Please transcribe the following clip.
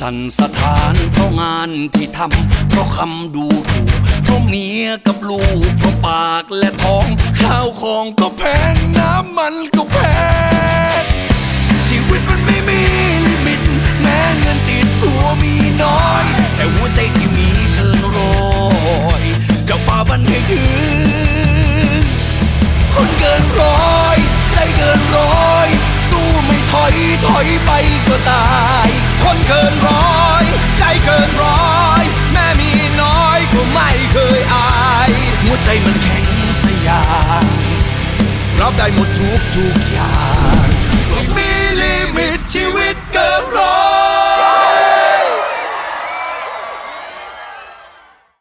สั่นสถานเพราะงานที่ทำเพราะคำดูถูกเพราะเมียกับลูกเพราะปากและท้อง ข้าวของก็แพงน้ำมันก็แพงชีวิตมันไม่มีลิมิต แม้เงินติดตัวมีน้อย แต่หัวใจที่มีเกินร้อยจะฝ่าฟันให้ถึง อยไปก็ตาย คนเกินร้อย ใจเกินร้อย แม่มีน้อยก็ไม่เคยอาย หัวใจมันแข็งสยามรับได้หมดทุกทุกอย่าง